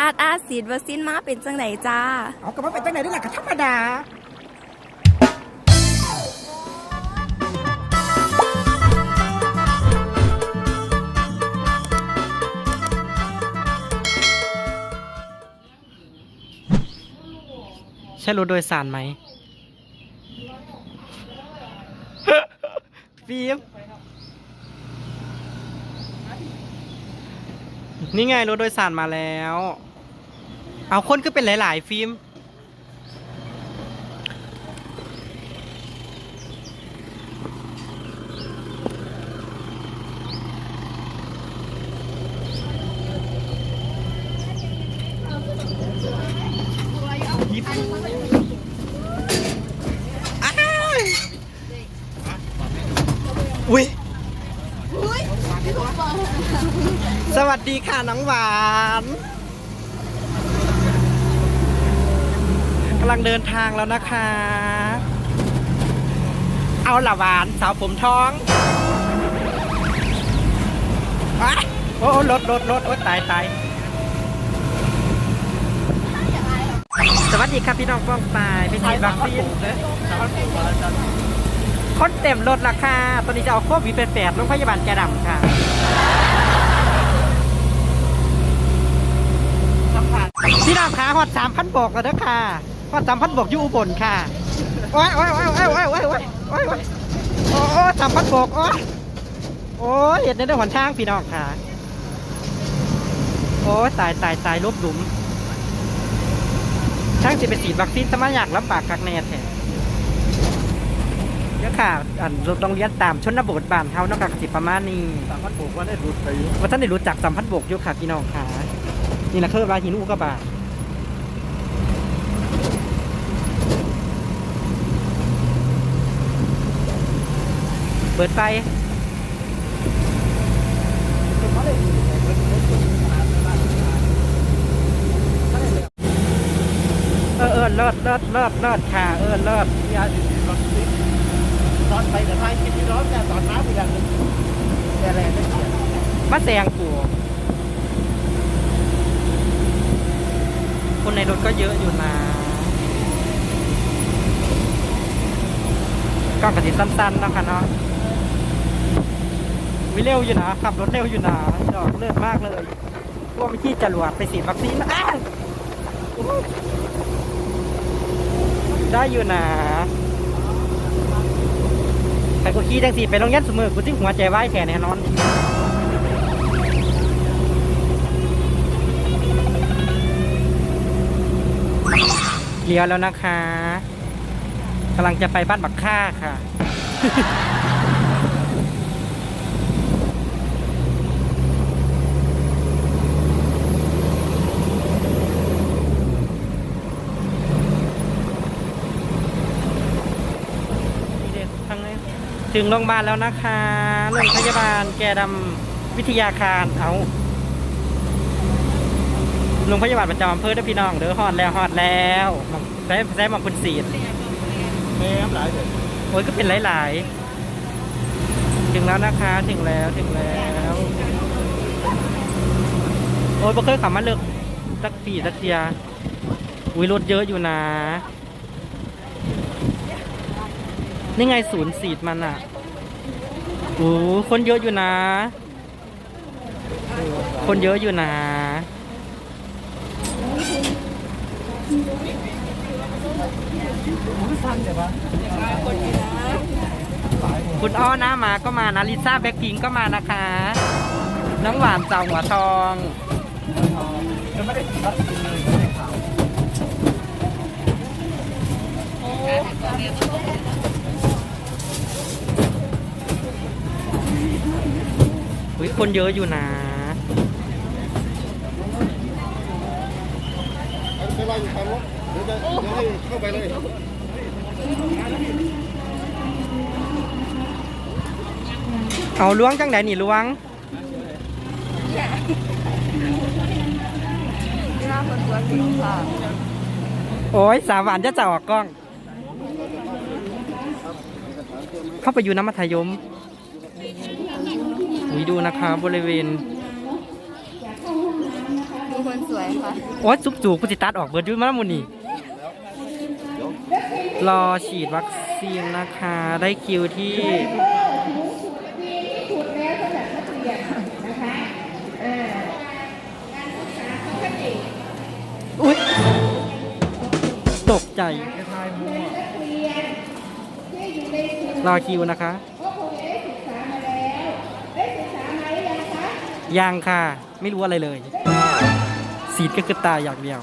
อาดอาดฉีดวัคซีนมาเป็นจังไหนจ้า เอาก็มาเป็นจังไหนนี่แหละก็ธรรมดาใช่รถโดยสารไหมฟิล์มนี่ไงรถโดยสารมาแล้ว เอาคนก็เป็นหลาย ๆ ฟิล์มอุ้ยสวัสดีค่ะ น้องหวานำลังเดินทางแล้วนะคะ เอาละหวานสาวผมทองอะโอ้โอ้รถรถรถโอ้ตายตายสวัสดีครับพี่น้องฟ้องปายไปฉีดวัคซีนคนเต็มรถราคาตอนนี้จะเอาโควิดเป็นแปดโรงพยาบาลแกดำค่ะพี่น้องขาหอดสามพันบกแล้วเด้อค่ะ หอดสามพันบกอยู่อุบลค่ะ โอ้ยโอ้ยโอ้ยโอ้ยโอ้ยโอ้ยโอ้ยโอ้ยโอ้ยโอ้ยสามพันบกโอ้ยโอ้ยเห็ดในเรื่องหนช่างพี่น้องค่ะ โอ้ยตายตายตายลบหลุมช่างจะไปฉีดวัคซีนสมัยอยากลำบากกักแน่แท้เดี๋ยวค่ะอันโรงเรียนตามชนบทบ้านเฮาเนาะค่ะก็สิประมาณนี้สามพันผมว่าได้รุดไปว่าท่านได้รู้จักสัมพันบกอยู่ค่ะพี่น้องค่ะ นี่แหละคือราหินอุกกาบาต ปิดไฟเออเออเลิศเลิศเลิศเลิศค่ะเออเลิศยาสีรถติดตอนไปแต่ท้ายคิดที่ร้อนแต่ตอนน้ำไปอย่างนึงแต่แรงได้เสียมาแซงกูคนในรถก็เยอะอยู่นะกล้องกระติสั้นๆเนาะคะเนาะ วิเร็วอยู่นะขับรถเร็วอยู่นะดอกเลือดมากเลยพวกไปที่จรวดไปฉีดวัคซีนอ้าได้อยู่นะใครก็ขี่จังสีไปโรงเรียนสมือกูจิ้งหัวใจไหวแค่แน่นอนเลี้ยวแล้วนะคะกำลังจะไปบ้านบักค่าค่ะ นี่เด็ดทางนี้ ถึงโรงพยาบาลแล้วนะคะโรงพยาบาลแกดำวิทยาคารเอาโรงพยาบาลประจำอำเภอเด้อพี่น้องเด้อฮอดแล้วฮอดแล้วมาใช้ใช้มาคุณสีดแม่หลายเลยโอ้ยก็เป็นหลายๆ ถึงแล้วนะคะถึงแล้วถึงแล้วโอ้ยบ่เคยขับมาเลิกสักปีสักเทียอุ้ยรถเยอะอยู่นะ นี่ไงศูนย์สีดมันอะโอ้คนเยอะอยู่นะ คนเยอะอยู่นะ คุณอ้อหน้ามาก็มานะลิซ่าแบ็คพิงก็มานะคะ น้องหวานเจ้าหัวทองจะไม่ได้ติดวัคซีนเลยไม่ได้ข่าวอุ้ คนเยอะอยู่นะไม่ว่าอยู่ทางรถเดี๋ยวจะให้เข้าไปเลยเอาล้วงจังไหนนี่ล้วงโอ้ยสาวหวานจะจะออกกล้อง เข้าไปอยู่น้ำมัธยม วิดูนะคะบริเวณคนสวยค่ะโอ๊ยจุกจูกกูจิตัดออกเบิร์ดอยุ่มาแล้วมุนี่รอฉีดวัคซีนนะคะ ได้คิวที่อุ๊ยตกใจรอคิวนะคะ ยังค่ะ ไม่รู้อะไรเลย สีดก็คือตายอย่างเดียว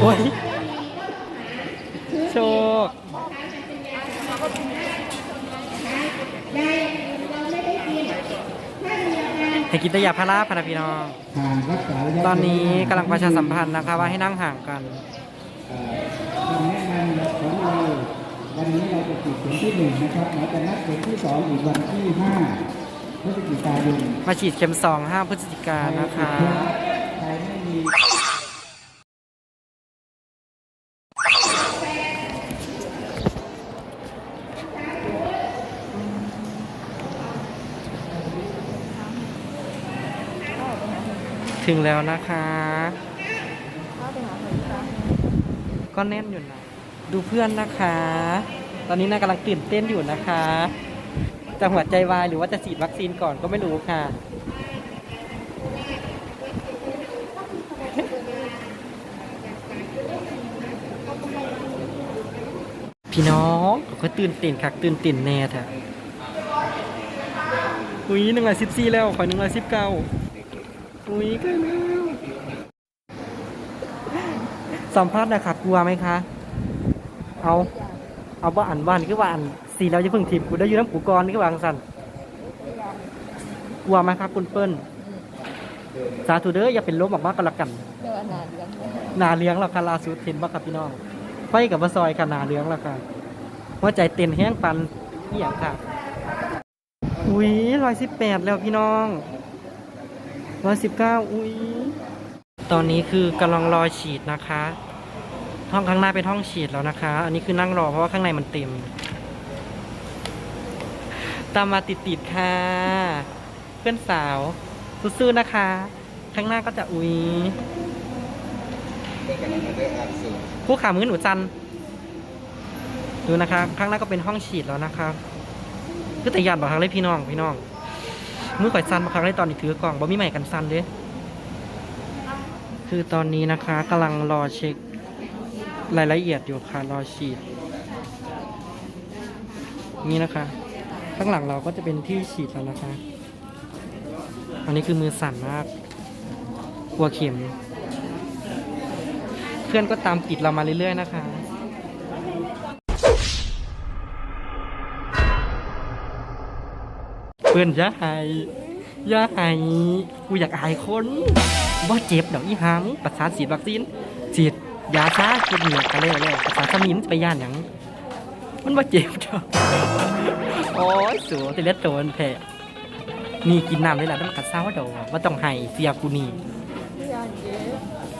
โอ้ย โชคให้กินแตยาพาราพาราพี่น้องรักษาระยะตอนนี้กำลังประชาสัมพันธ์นะคะว่าให้นั่งห่างกัน คำแนะนำของเรา วันนี้เราจะฉีดเข็มที่หนึ่งนะครับเราจะนัดเข็มที่สองอีกวันที่ห้าพฤศจิกายนมาฉีดเข็มสองห้าพฤศจิกายนนะคะใครไม่มีถึงแล้วนะคะ ก็แน่นอยู่นะ ดูเพื่อนนะคะ ตอนนี้นากำลังตื่นเต้นอยู่นะคะ จะหัวใจวายหรือว่าจะฉีดวัคซีนก่อนก็ไม่รู้ค่ะ พี่น้องก็ตื่นเต้นคักตื่นเต้นแน่แท้อุ้ยหนึ่งร้อยสิบสี่แล้วขอหนึ่งร้อยสิบเก้าอุ้ยใกล้แล้วสัมภาษณ์นะครับกลัวไหมคะ เอาเอาว่าอันว่านี่คือว่าอันสีเราจะเพิ่งทิมกูได้อยู่น้ำกูกรนี่คือวาอังสันกลัวไหมครับคุณเปิ้ลสาธุเด้ออย่าเป็นลมออกมากันละกันเดี๋ยวนาเดือนหนาเลี้ยงเราค่ะลาสุดเห็นบ่ครับพี่น้องไฟกับมาซอยค่ะหนาเลี้ยงเราค่ะหัวใจเต้นแห้งปันนี่อย่างค่ะอุ้ยร้อยสิบแปดแล้วพี่น้องร้อยสิบเก้าอุ้ยตอนนี้คือกำลังรอฉีดนะคะ ห้องข้างหน้าเป็นห้องฉีดแล้วนะคะ อันนี้คือนั่งรอเพราะว่าข้างในมันเต็ม ตามมาติดๆค่ะ เพื่อนสาวสู้ๆนะคะ ข้างหน้าก็จะอุ้ยผู้ขามือหนูจันดูนะคะ ข้างหน้าก็เป็นห้องฉีดแล้วนะครับคือแต่ยานบอกครั้งเลยพี่น้องพี่น้องมือข่อยซันมาครั้งเลยตอนนี้ถือกล่องบ่มีใหม่กันซันเด้คือตอนนี้นะคะกำลังรอเช็ค รายละเอียดอยู่ค่ะรอฉีด นี่นะคะ ข้างหลังเราก็จะเป็นที่ฉีดแล้วนะคะ อันนี้คือมือสั่นมากกลัวเข็ม เพื่อนก็ตามติดเรามาเรื่อยๆนะคะเพื่อนย่าหายย่าหายกูอยากอายคนว่าเจ็บดอกอีหังประสานฉีดวัคซีนฉีด ยาช้าคือเหนียวกันเลยเลยประสานสมีมนจะไปย่านหยังมันว่าเจ็บดอกโอ้ยสูแต่เล็ดโดนแผลนี่กินน้ำได้แล้วมันกัดเศร้าดอกว่าต้องให้เสียกูนี่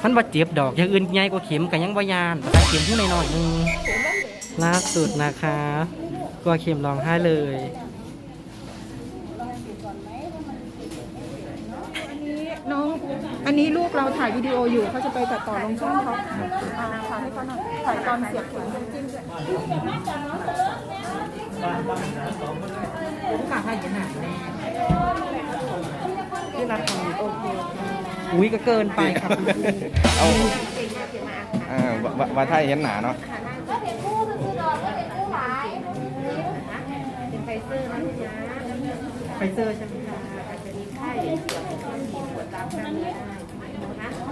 มันว่าเจ็บดอกอย่างอื่นใหญ่กว่าเข็มกันยังบ่ยานแต่เข็มที่น้อยๆนึงล่าสุดนะคะกลัวเข็มร้องไห้เลย น้ อันนี้ลูกเราถ่ายวิดีโออยู่เขาจะไปตัดต่อลงช่องเขาอ่าถ่ายให้เขาหน่อยถ่ายตอนเสียบข็มน้ำจิ้มด้วยลูกค้าถ่ายยังไงแน่ที่รักทำโอเคอุ้ยก็เกินไปครับเอาอ่าว่าว่าว่าถ้าเห็นหนาเนาะไฟเซอร์ใช่ไหมคะวุ่น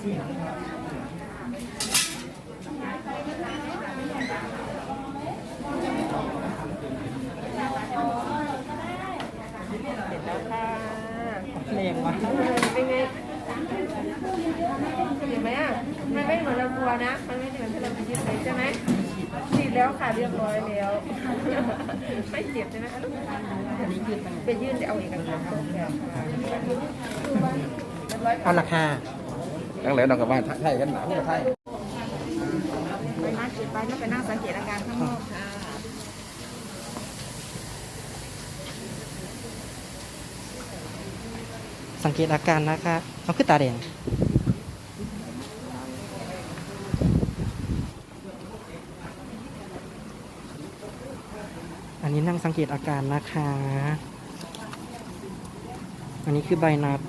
แรงวะเป็นไงเห็นไหมอะมันไม่เหมือนเรากลัวนะ มันไม่เหมือนที่เราไปยึดเลยใช่ไหมฉีดแล้วค่ะเรียบร้อยแล้ว ไม่เจ็บใช่ไหมคะลูกไปยื่นเอาเอกสารตรงแบบเอาราคา ตั้งแล้วน้องกับบ้านไทยกันหนาวกไทยไปนั่งเก็บไปแล้วไปนั่งสังเกตอาการข้างนอกค่ะสังเกตอาการนะคะเอาขึ้นตาแดงอันนี้นั่งสังเกตอาการนะคะ อันนี้คือใบนัด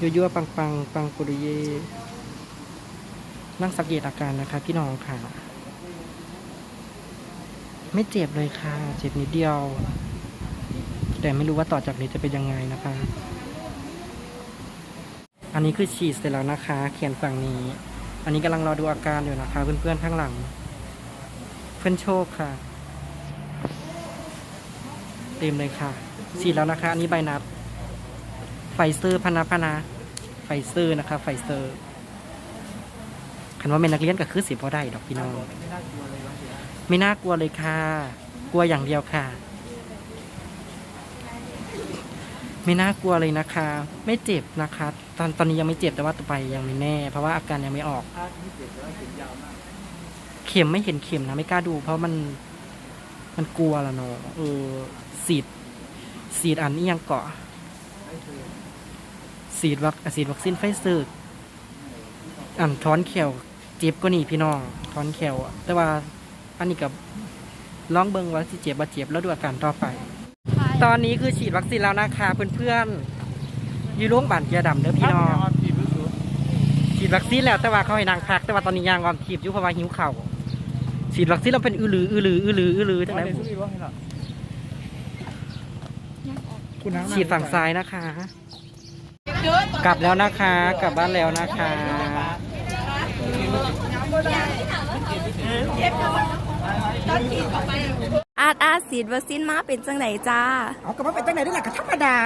ยั่วๆ ปังปังปังปุริเย นั่งสังเกตอาการนะคะ พี่น้องค่ะ ไม่เจ็บเลยค่ะ เจ็บนิดเดียว แต่ไม่รู้ว่าต่อจากนี้จะเป็นยังไงนะคะ อันนี้คือฉีดเสร็จแล้วนะคะ เขียนฝั่งนี้ อันนี้กำลังรอดูอาการอยู่นะคะ เพื่อนๆ ข้างหลัง เพื่อนโชคค่ะ เต็มเลยค่ะ ฉีดแล้วนะคะ อันนี้ใบนัด ฟเซอร์พนาพนาไฟเซอร์นะคะไฟเซอร์คันว่าเป็นนักเรียนก็คือสิบพอได้ดอกพี่น้องไม่น่ากลัวเลยค่ะ กลัวอย่างเดียวค่ะ ไม่น่ากลัวเลยนะคะ ไม่เจ็บนะคะ ตอนตอนนี้ยังไม่เจ็บแต่ว่าต่อไปยังไม่แน่ เพราะว่าอาการยังไม่ออก เข็มไม่เห็นเข็มนะไม่กล้าดู เพราะมันมันกลัวละเนาะเออสีดสีดอันนี้ยังเกาะ สีดวัคสีดวัคซีนไฟเซอร์อันท้อนแขวเจ็บก็นี่พี่น้องท้อนแขวอะแต่ว่าอันนี้กับลองเบิงว่าสิเจ็บบ่เจ็บแล้วดูอาการต่อไป ตอนนี้คือฉีดวัคซีนแล้วนะคะเพื่อนๆอยู่โรงพยาบาลเกียร์ดำเด้อพี่น้องฉีดวัคซีนแล้วแต่ว่าเขาให้นางพัก แต่ว่าตอนนี้ยางความทีบอยู่เพราะว่าหิวเข่าวฉีดวัคซีนแล้วเป็นอือลืออือลืออือลืออือลือจังไหนบุฉีดฝั่งซ้ายนะคะ กลับแล้วนะคะ กลับบ้านแล้วนะคะอาดอาดฉีดวัคซีนมาเป็นจังไหนจ้า เอากลับมาเป็นจังไหนได้ล่ะก็ธรรมดา